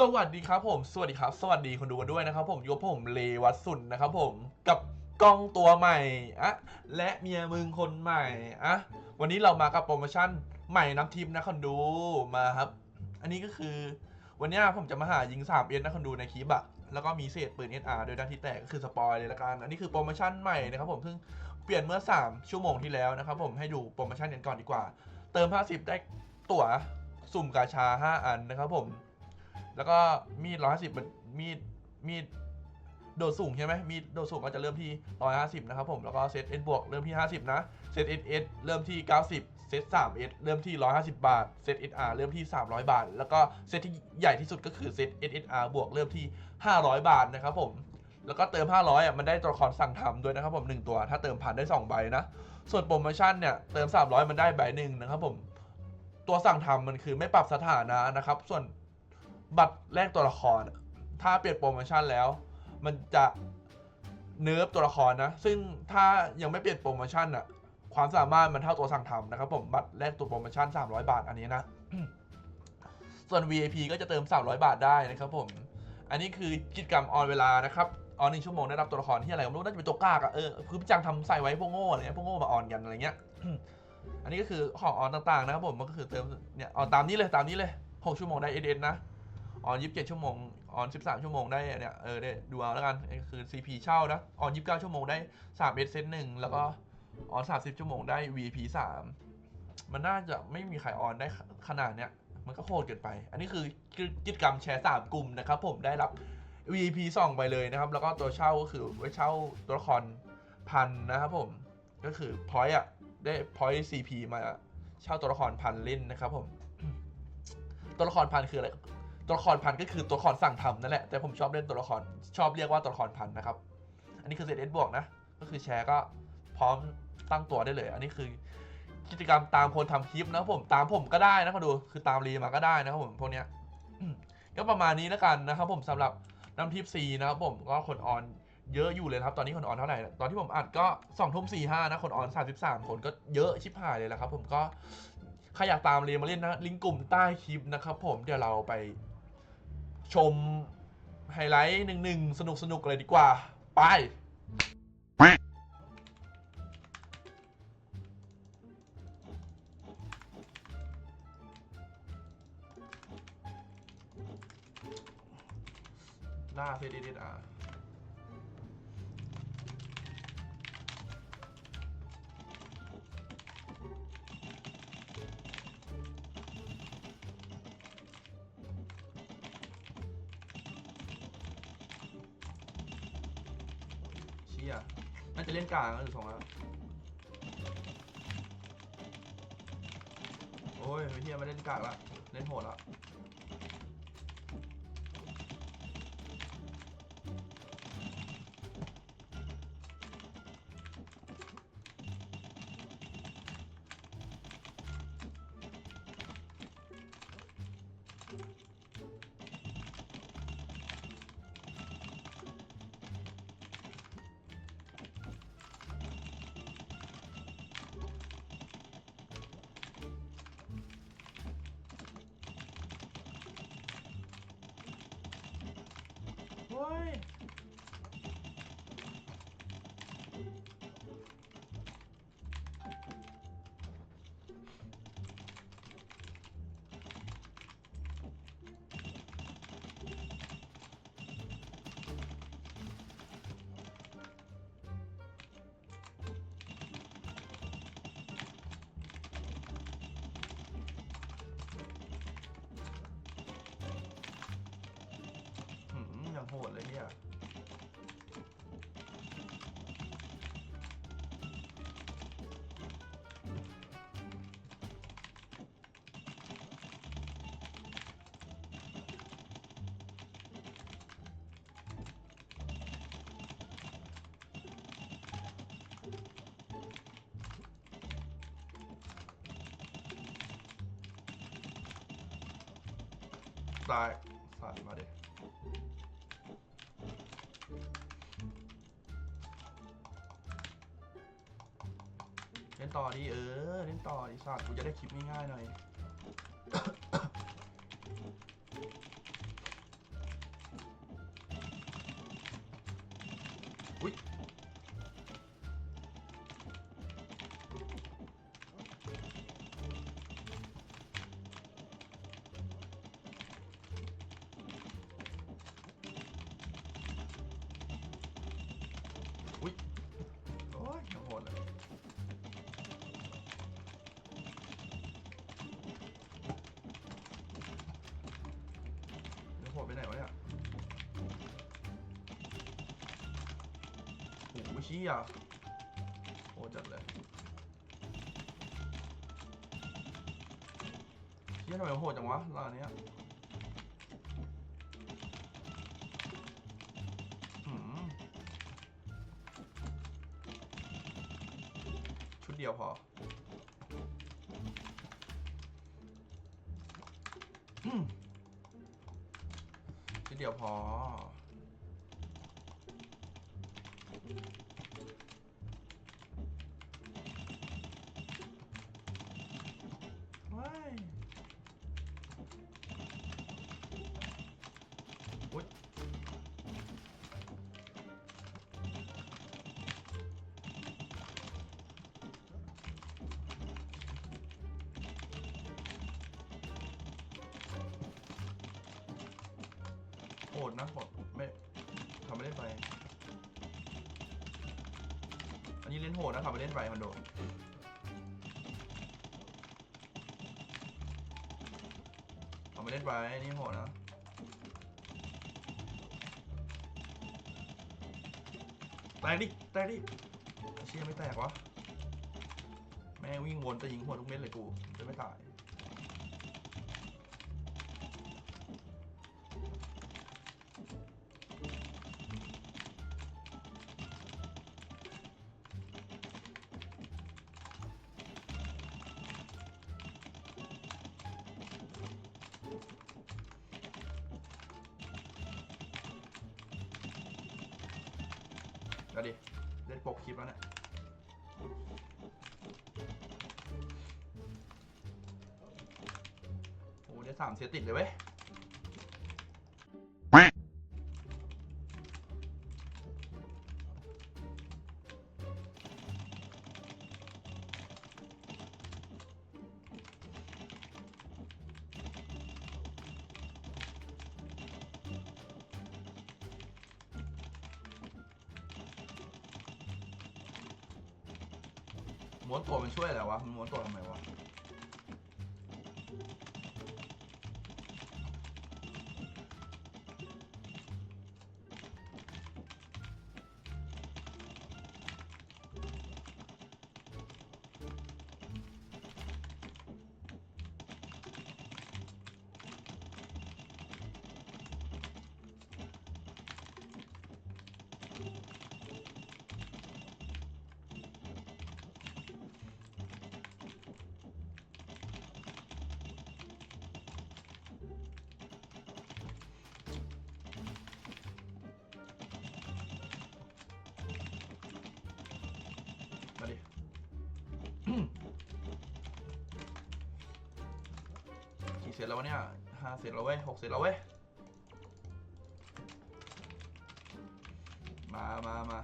สวัสดีครับผม สวัสดีครับ สวัสดีคนดูกันด้วยนะครับผมอยู่กับผมเลวัตสุนนะครับผมกับกล้องตัวใหม่อะและเมียมึงคนใหม่อะวันนี้เรามากับโปรโมชั่นใหม่น้ำทิพย์นะคนดูมาครับ อันนี้ก็คือวันนี้ผมจะมาหายิง3เอ็นนะคนดูในคลิปอะแล้วก็มีเศษปืน SR โดยด้านที่แตกก็คือสปอยเลยละกัน อันนี้คือโปรโมชั่นใหม่นะครับผมเพิ่งเปลี่ยนเมื่อ 3 ชั่วโมงที่แล้วนะครับผมให้ดูโปรโมชั่นกันก่อนดีกว่า เติม 50 ได้ตั๋วสุ่มกาชา 5 อันนะครับผม แล้วก็มีด150มันมีดมีดโดดสูงใช่ไหมมีดโดดสูงก็จะเริ่มที่ 150 นะครับผม แล้วก็เซต S บวกเริ่มที่ 50 นะ เซต SS เริ่มที่ 90 เซต 3S เริ่มที่ 150 บาท เซต SR เริ่มที่ 300 บาท แล้วก็เซตที่ใหญ่ที่สุดก็คือเซต SSR บวกเริ่มที่ 500 บาทนะครับผม แล้วก็เติม 500อะมันได้ตัวละครสั่งทำด้วยนะครับผม 1 ตัว ถ้าเติมผ่านได้ 2 ใบนะ ส่วนโปรโมชั่นเนี่ยเติม 300 มันได้ใบหนึ่งนะครับผม ตัวสั่งทำมันคือไม่ปรับสถานะนะครับ ส่วน บัตรแลกตัวละคร ถ้าเปลี่ยนโปรโมชั่นแล้ว มันจะเนิร์ฟตัวละครนะ ซึ่งถ้ายังไม่เปลี่ยนโปรโมชั่นอะความสามารถมันเท่าตัวสั่งทำนะครับผม บัตรแลกตัวโปรโมชั่น 300 บาท อันนี้นะ ส่วน VIP ก็จะเติม 300 บาทได้นะครับผม อันนี้คือกิจกรรมออนเวลานะครับ ออนหนึ่งชั่วโมงได้รับตัวละครที่อะไรผมรู้น่าจะเป็นตัวกล้ากอะเออคือพี่จังทำใส่ไว้พวกโง่อะไรเงี้ยพวกโง่มาออนกันอะไรเงี้ย อันนี้ก็คือของออนต่างๆนะครับผม มันก็คือเติมเนี่ยออนตามนี้เลยตามนี้เลย 6 ชั่วโมงได้เอเดนนะ ออน27ชั่วโมง ออน13ชั่วโมงได้เนี่ยเออได้ดูเอาแล้วกันไอ้คือ CP เช่านะ ออน29ชั่วโมงได้3 S เอทเซตหนึ่งแล้วก็ออน30ชั่วโมงได้ VP 3มันน่าจะไม่มีใครออนได้ขนาดเนี้ยมันก็โคตรเกินไป อันนี้คือกิจกรรมแชร์3กลุ่มนะครับผมได้รับ VP 2ไปเลยนะครับ แล้วก็ตัวเช่าก็คือไว้เช่าตัวละครพันนะครับผม ก็คือพอยต์อะได้พอยต์ CP มาเช่าตัวละครพันเล่นนะครับผม ตัวละครพันคืออะไร ตัวละครพันก็คือตัวละครสั่งทำนั่นแหละ แต่ผมชอบเล่นตัวละครชอบเรียกว่าตัวละครพันนะครับ อันนี้คือเซตเอสบวกนะ ก็คือแชร์ก็พร้อมตั้งตัวได้เลย อันนี้คือกิจกรรมตามคนทำคลิปนะผมตามผมก็ได้นะเขาดูคือตามรีมาก็ได้นะครับผมพวกเนี้ยก็ประมาณนี้แล้วกันนะครับผมสำหรับน้ำทิปซีนะครับผมก็คนออนเยอะอยู่เลยครับ ตอนนี้คนออนเท่าไหร่ ตอนที่ผมอัดก็สองทุ่มสี่ห้านะ คนออนสามสิบสามคนก็เยอะชิบหายเลยแหละครับ ผมก็ใครอยากตามเรียนมาเล่นนะ ลิงก์กลุ่มใต้คลิปนะครับผม เดี๋ยวเราไป ชมไฮไลท์หนึ่งหนึ่งสนุกสนุกเลยดีกว่า ไป หน้าเฟซเดอะเชี่ยน่าจะเล่นกลางแล้วหรือสองแล้วโอ้ยเฮียมาเล่นกลางละเล่นโหดละ เยังโหดเล เล่นต่อดีเออ เล่นต่อดีสัตว์กูจะได้คลิปง่ายๆหน่อย โอ้โหเชี่ยโหจัดเลยเชี่ยทำไมมันโหดจังวะร้านเนี้ยชุดเดียวพอชุดเดียวพอ ว้ายอุ๊ยโหดนะโหดไม่ทำไม่เล่นไป อันนี้เล่นโหดนะครับไปเล่นไปคอนโดเอาไปเล่นไปนี่โหดนะแตกดิแตกดิเชี่ยไม่แตกวะแม่วิ่งวนจะยิงหัวทุกเม็ดเลยกูจะไม่ตาย แล้วดิ เล่นปกคลิปแล้วเนี่ยโอ้ได้สามเซตติดเลยเว้ย ม้วนตัวมันช่วยอะไรวะมันม้วนตัวทำไมวะ มาดิกี่เสร็จแล้ววะเนี่ยห้าเสร็จแล้วเว้ยหกเสร็จแล้วเว้ย มามามา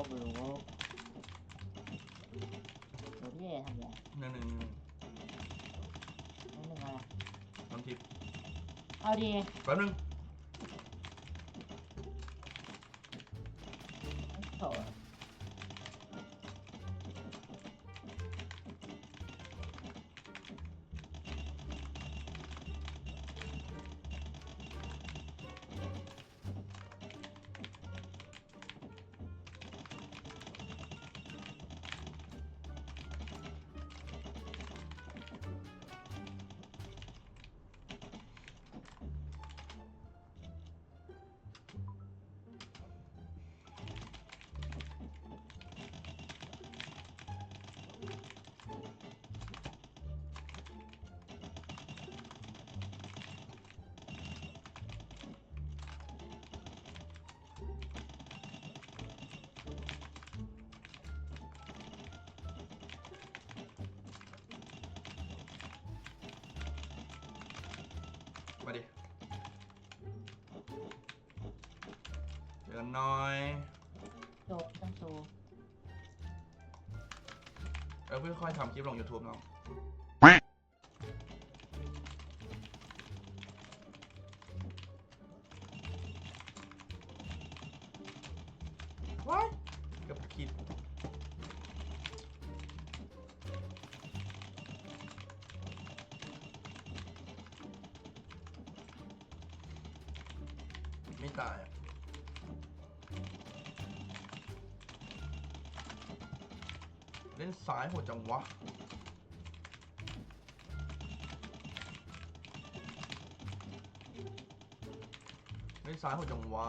โอ้เบอร์โอ้เบอร์พี่เอทำอะไรหนึ่ง มาดิเจอกันหน่อย โจต้องโจแล้วเพื่อค่อยทำคลิปลง YouTube น้อง ไม่ตายอะเล่นซ้ายโหดจังวะเล่นซ้ายโหดจังวะ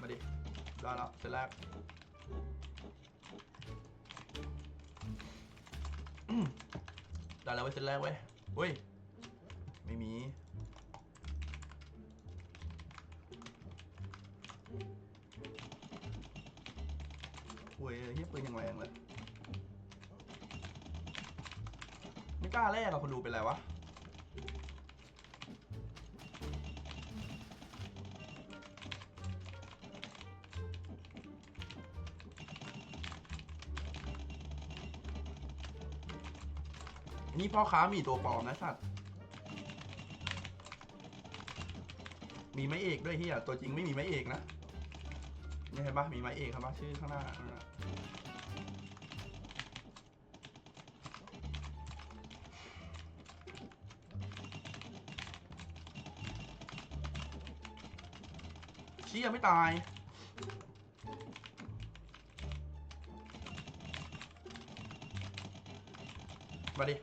มาดิ ได้แล้วเสร็จแล้วอืมได้แล้วเว้ยเสร็จแล้วเว้ยเฮ้ย ล้าแลกอะคนดูเป็นไรวะ นี่พ่อค้ามีตัวปลอมนะสัตว์ มีไม้เอกด้วยเฮียตัวจริงไม่มีไม้เอกนะนี่เห็นปะมีไม้เอกครับปะชื่อข้างหน้า เชี่ยไม่ตาย มาดิ